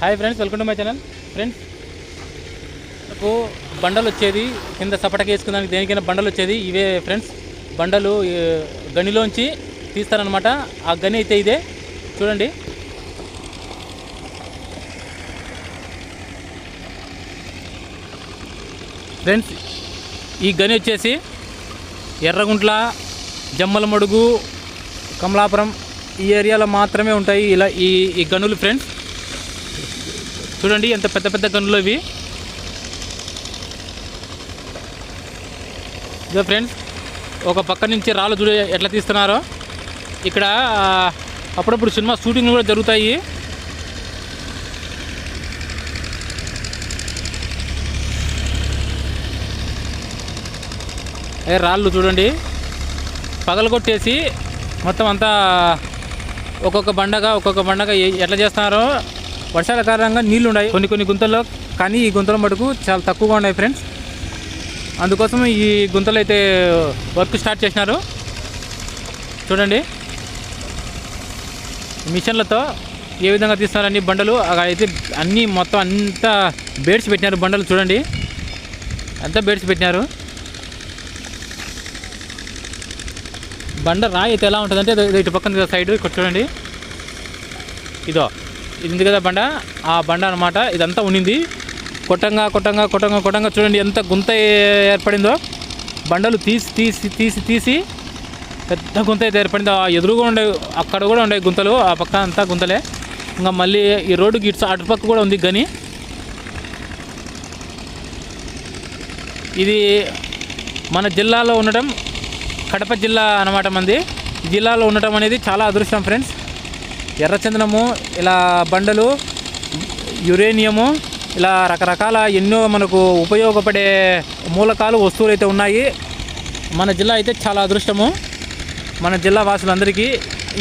Hi friends welcome to my channel friends నాకు బండలు వచ్చేది కింద సపటకి వేసుకున్నానికి దేనికైనా బండలు వచ్చేది. ఇవే ఫ్రెండ్స్ బండలు గనిలోంచి తీస్తారనమాట ఆ గని అయితే ఇదే. చూడండి. ఫ్రెండ్స్ ఈ గని వచ్చేసి ఎర్రగుంట్ల జమ్మలమడుగు కమలాపురం ఈ ఏరియాలో మాత్రమే ఉంటాయి. ఇలా ఈ ఈ గనులు ఫ్రెండ్స్ చూడండి ఎంత పెద్ద పెద్ద గనులు ఇవి. ఇదో ఫ్రెండ్స్ ఒక పక్క నుంచి రాళ్ళు చూడ ఎట్లా తీస్తున్నారో. ఇక్కడ అప్పుడప్పుడు సినిమా షూటింగ్లు కూడా జరుగుతాయి. అదే రాళ్ళు చూడండి. పగలగొట్టేసి మొత్తం అంతా ఒక్కొక్క బండగా ఒక్కొక్క బండగా ఎట్లా చేస్తున్నారో. వర్షాల కారణంగా నీళ్ళు ఉన్నాయి కొన్ని కొన్ని గుంతల్లో కానీ ఈ గుంతల మటుకు చాలా తక్కువగా ఉన్నాయి ఫ్రెండ్స్. అందుకోసం ఈ గుంతలు అయితే వర్క్ స్టార్ట్ చేసినారు. చూడండి. మిషన్లతో ఏ విధంగా తీస్తున్నారని బండలు అక్కడ అయితే అన్నీ మొత్తం అంతా బేడ్స్ పెట్టినారు బండలు చూడండి. అంతా బేడ్స్ పెట్టినారు. బండ రాయి అయితే ఎలా ఉంటుందంటే ఇటు పక్కన సైడ్ ఇక్కడ చూడండి. ఇదో. ఇది కదా బండ? ఆ బండ అనమాట ఇదంతా ఉండింది కొట్టంగా కొట్టంగా కొట్టంగా కొట్టంగా చూడండి ఎంత గుంత ఏర్పడిందో. బండలు తీసి తీసి తీసి తీసి పెద్ద గుంత అయితే ఏర్పడింది. ఆ ఎదురుగా ఉండే అక్కడ కూడా ఉండే గుంతలు ఆ పక్క అంతా గుంతలే. ఇంకా మళ్ళీ ఈ రోడ్డుకి ఇటు అటుపక్క కూడా ఉంది గని. ఇది మన జిల్లాలో ఉండటం కడప జిల్లా అన్నమాట మంది. జిల్లాలో ఉండటం అనేది చాలా అదృష్టం ఫ్రెండ్స్. ఎర్రచందనము ఇలా బండలు యురేనియము ఇలా రకరకాల ఎన్నో మనకు ఉపయోగపడే మూలకాలు వస్తువులు అయితే ఉన్నాయి. మన జిల్లా అయితే చాలా అదృష్టము. మన జిల్లా వాసులందరికీ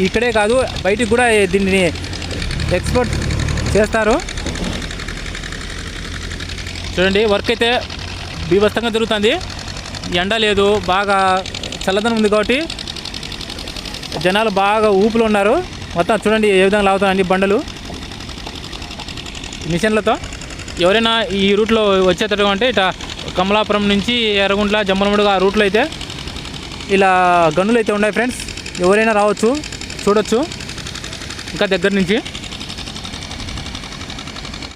ఇక్కడే కాదు బయటికి కూడా దీన్ని ఎక్స్పోర్ట్ చేస్తారు. చూడండి వర్క్ అయితే బీభత్సంగా జరుగుతుంది. ఎండ లేదు బాగా చల్లదనం ఉంది కాబట్టి జనాలు బాగా ఊపులు ఉన్నారు. మొత్తం చూడండి ఏ విధంగా లాగుతాయి బండలు. మిషన్లతో ఎవరైనా ఈ రూట్లో వచ్చేటట్టు అంటే ఇట కమలాపురం నుంచి ఎర్రగుంట్ల జమ్మలముడుగా ఆ రూట్లో అయితే ఇలా గన్నులు అయితే ఉన్నాయి ఫ్రెండ్స్. ఎవరైనా రావచ్చు చూడొచ్చు. ఇంకా దగ్గర నుంచి